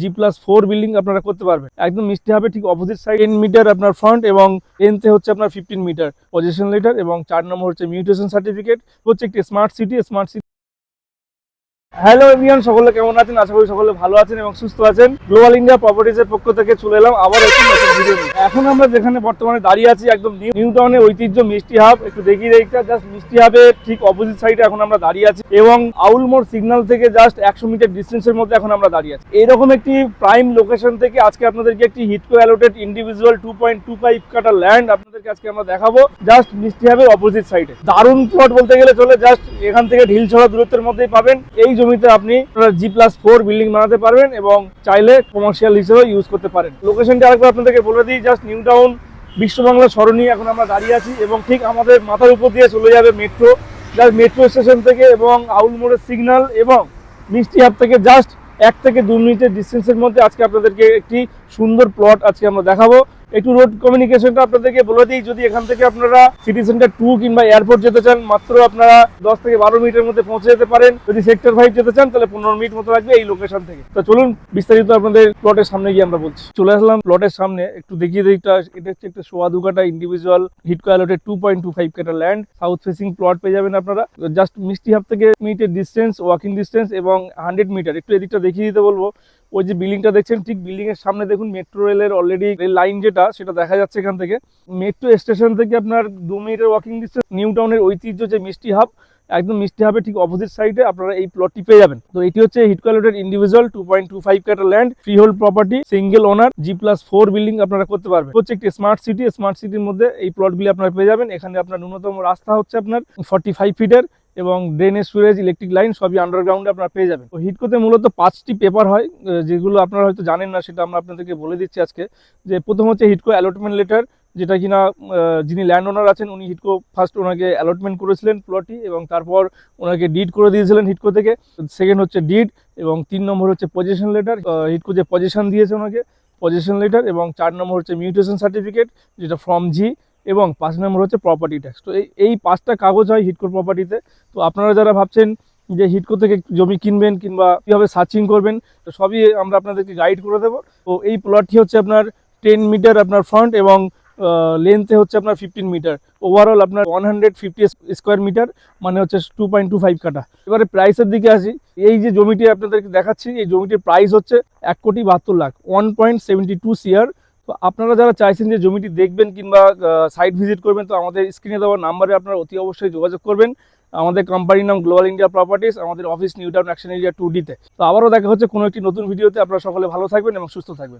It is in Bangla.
জি প্লাস ফোর বিল্ডিং আপনারা করতে পারবেন। একদম মিষ্টি হবে, ঠিক অপোজিট সাইড টেন মিটার আপনার ফ্রন্ট এবং লেন্থে হচ্ছে আপনার ফিফটিন মিটার পজিশন লেটার এবং চার নম্বর হচ্ছে মিউটেশন সার্টিফিকেট হচ্ছে একটি smart city smart city hello avian সকলে কেমন আছেন? আশা করি সকলে ভালো আছেন এবং সুস্থ আছেন। গ্লোবাল ইন্ডিয়া প্রপার্টিজের পক্ষ থেকে চলে এলাম আবার একটি নতুন ভিডিও এখন আমরা যেখানে বর্তমানে দাঁড়িয়ে আছি, একদম নিউ টাউনের ঐতিহ্য মিষ্টি হাব। একটু দেখিয়ে দিকটা জাস্ট মিষ্টি হাবের ঠিক অপোজিট সাইডে এখন আমরা দাঁড়িয়ে আছি এবং আউল মোড় সিগন্যাল থেকে জাস্ট একশো মিটার ডিস্টেন্সের মধ্যে এখন আমরা দাঁড়িয়ে আছি। এরকম একটি প্রাইম লোকেশন থেকে আজকে আপনাদেরকে একটি হিটকো allotted individual two point two five কাটা ল্যান্ড আপনাদেরকে আজকে আমরা দেখাবো জাস্ট মিষ্টি হাবের অপোজিট সাইডে দারুণ প্লট বলতে গেলে চলে জাস্ট এখান থেকে ঢিল ছড়া দূরত্বের মধ্যেই পাবেন। এই জমিতে আপনি জি প্লাস ফোর বিল্ডিং বানাতে পারবেন এবং চাইলে কমার্শিয়াল হিসেবে ইউজ করতে পারেন। লোকেশনটি আরেকবার আপনাদেরকে বলে দিই জাস্ট নিউ টাউন বিশ্ব বাংলা সরণি, এখন আমরা দাঁড়িয়ে আছি এবং ঠিক আমাদের মাথার উপর দিয়ে চলে যাবে মেট্রো জাস্ট মেট্রো স্টেশন থেকে এবং আউল মোড়ের সিগন্যাল এবং মিষ্টি হাব থেকে জাস্ট এক থেকে দু মিনিটের ডিস্টেন্সের মধ্যে আজকে আপনাদেরকে একটি সুন্দর প্লট আজকে আমরা দেখাবো। একটু রোড কমিউনিকেশনটা আপনাদেরকে বলে দিই, যদি এখান থেকে আপনারা সিটি সেন্টার টু কিংবা এয়ারপোর্ট যেতে চান, মাত্র আপনারা দশ থেকে বারো মিনিটের মধ্যে পৌঁছে যেতে পারেন। যদি সেক্টর ফাইভ যেতে চান, তাহলে পনেরো মিনিট মতো লাগবে এই লোকেশন থেকে। তো চলুন, বিস্তারিত আপনাদের প্লটের সামনে গিয়ে আমরা বলছি। চলে আসলাম প্লটের সামনে। একটু দেখিয়ে দিই, এটা হচ্ছে একটা সোয়া দু কাটা individual হিটকো allotted two point two five কাটা ল্যান্ড সাউথ ফেসিং প্লট পেয়ে যাবেন আপনারা। জাস্ট মিষ্টি হাফ থেকে মিনিটের ডিস্টেন্স ওয়াকিং ডিস্টেন্স এবং হান্ড্রেড মিটার একটু এদিকটা দেখিয়ে দিতে বলব। ওই যে বিল্ডিংটা দেখছেন, ঠিক বিল্ডিং এর সামনে দেখুন মেট্রো রেলের অলরেডি লাইন যেটা, সেটা দেখা যাচ্ছে এখান থেকে। মেট্রো স্টেশন থেকে আপনার দু মিনিটের ওয়াকিং ডিস্টেন্স নিউ টাউনের ঐতিহ্য যে মিষ্টি হাব একদম মিষ্টি হাবে ঠিক অপোজিট সাইডে আপনারা এই প্লটটি পেয়ে যাবেন। তো এটি হচ্ছে HIDCO allotted individual two point two five কাটার land free hold property single owner G plus four building আপনারা করতে পারবেন। হচ্ছে একটি স্মার্ট সিটি স্মার্ট সিটির মধ্যে এই প্লটগুলি আপনারা পেয়ে যাবেন। এখানে আপনার ন্যূনতম রাস্তা হচ্ছে আপনার ফর্টি ফাইভ ফিটের এবং ড্রেনেজ সুরেজ ইলেকট্রিক লাইন সবই আন্ডারগ্রাউন্ডে আপনারা পেয়ে যাবেন। তো হিটকোতে মূলত পাঁচটি পেপার হয় যেগুলো আপনারা হয়তো জানেন না, সেটা আমরা আপনাদেরকে বলে দিচ্ছি আজকে। যে প্রথম হচ্ছে হিটকো অ্যালটমেন্ট লেটার যেটা কিনা যিনি ল্যান্ড ওনার আছেন, উনি হিটকো ফার্স্ট ওনাকে অ্যালটমেন্ট করেছিলেন প্লটটি এবং তারপর ওনাকে ডিড করে দিয়েছিলেন হিটকো থেকে। সেকেন্ড হচ্ছে ডিড এবং তিন নম্বর হচ্ছে পজিশন লেটার হিটকো যে পজিশন দিয়েছে ওনাকে পজিশন লেটার এবং চার নম্বর হচ্ছে মিউটেশন সার্টিফিকেট যেটা ফর্ম জি এবং পাঁচ নম্বর হচ্ছে প্রপার্টি ট্যাক্স তো এই এই পাঁচটা কাগজ হয় হিটকোর প্রপার্টিতে তো আপনারা যারা ভাবছেন যে হিটকো থেকে জমি কিনবেন কিংবা কীভাবে সার্চিং করবেন, তো সবই আমরা আপনাদেরকে গাইড করে দেবো। তো এই প্লটটি হচ্ছে আপনার টেন মিটার আপনার ফ্রন্ট এবং লেন্থে হচ্ছে আপনার ফিফটিন মিটার ওভারঅল আপনার one hundred fifty square metre মানে হচ্ছে টু পয়েন্ট টু ফাইভ কাটা এবারে প্রাইসের দিকে আসি। এই যে জমিটি আপনাদেরকে দেখাচ্ছি, এই জমিটির প্রাইস হচ্ছে এক কোটি বাহাত্তর lakh one point seventy two সিয়ার তো আপনারা যারা চাইছেন যে জমিটি দেখবেন কিংবা সাইট ভিজিট করবেন, তো আমাদের স্ক্রিনে দেওয়া নাম্বারে আপনারা অতি অবশ্যই যোগাযোগ করবেন। আমাদের কোম্পানির নাম গ্লোবাল ইন্ডিয়া প্রপার্টিস আমাদের office New Town action area two ডিতে তো। আবারও দেখা হচ্ছে কোনো একটি নতুন ভিডিওতে আপনারা সকলে ভালো থাকবেন এবং সুস্থ থাকবেন।